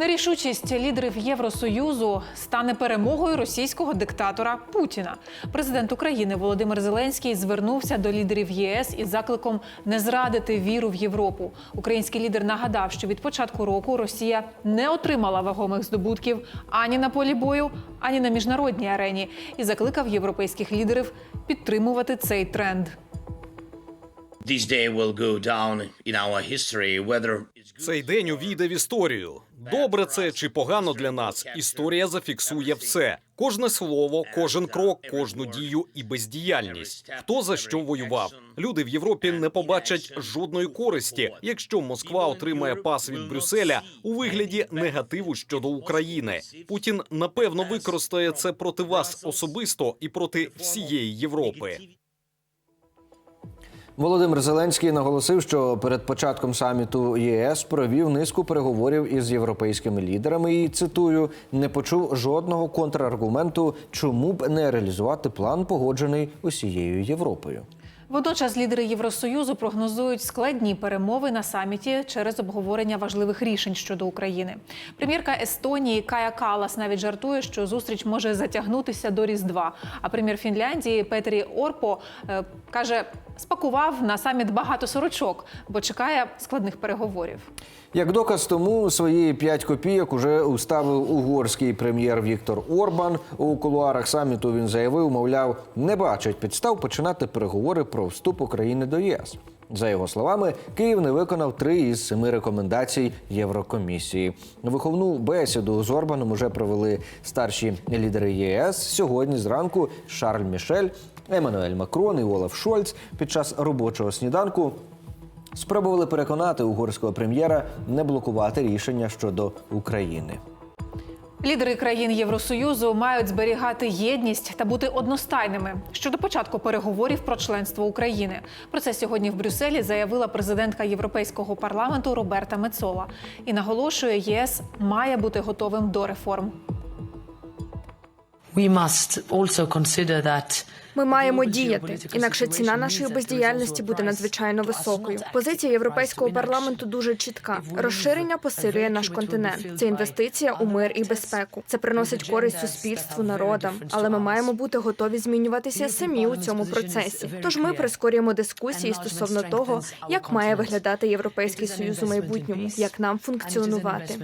Нерішучість лідерів Євросоюзу стане перемогою російського диктатора Путіна. Президент України Володимир Зеленський звернувся до лідерів ЄС із закликом не зрадити віру в Європу. Український лідер нагадав, що від початку року Росія не отримала вагомих здобутків ані на полі бою, ані на міжнародній арені, і закликав європейських лідерів підтримувати цей тренд. Цей день увійде в історію. Добре це чи погано для нас. Історія зафіксує все: кожне слово, кожен крок, кожну дію і бездіяльність. Хто за що воював? Люди в Європі не побачать жодної користі, якщо Москва отримає пас від Брюсселя у вигляді негативу щодо України. Путін напевно використає це проти вас особисто і проти всієї Європи. Володимир Зеленський наголосив, що перед початком саміту ЄС провів низку переговорів із європейськими лідерами і цитую не почув жодного контраргументу, чому б не реалізувати план, погоджений усією Європою. Водночас лідери Євросоюзу прогнозують складні перемови на саміті через обговорення важливих рішень щодо України. Прем'єрка Естонії Кая Калас навіть жартує, що зустріч може затягнутися до Різдва. А прем'єр Фінляндії Петері Орпо е, каже, спакував на саміт багато сорочок, бо чекає складних переговорів. Як доказ тому свої 5 копійок уже уставив угорський прем'єр Віктор Орбан. У кулуарах саміту він заявив, мовляв, не бачить підстав починати переговори про вступ України до ЄС. За його словами, Київ не виконав три із семи рекомендацій Єврокомісії. Виховну бесіду з Орбаном уже провели старші лідери ЄС. Сьогодні зранку Шарль Мішель, Еммануель Макрон і Олаф Шольц під час робочого сніданку спробували переконати угорського прем'єра не блокувати рішення щодо України. Лідери країн Євросоюзу мають зберігати єдність та бути одностайними щодо початку переговорів про членство України. Про це сьогодні в Брюсселі заявила президентка Європейського парламенту Роберта Мецола і наголошує, ЄС має бути готовим до реформ. We must also consider that Ми маємо діяти, інакше ціна нашої бездіяльності буде надзвичайно високою. Позиція європейського парламенту дуже чітка. Розширення посилює наш континент. Це інвестиція у мир і безпеку. Це приносить користь суспільству, народам. Але ми маємо бути готові змінюватися самі у цьому процесі. Тож ми прискорюємо дискусії стосовно того, як має виглядати європейський союз у майбутньому, як нам функціонувати.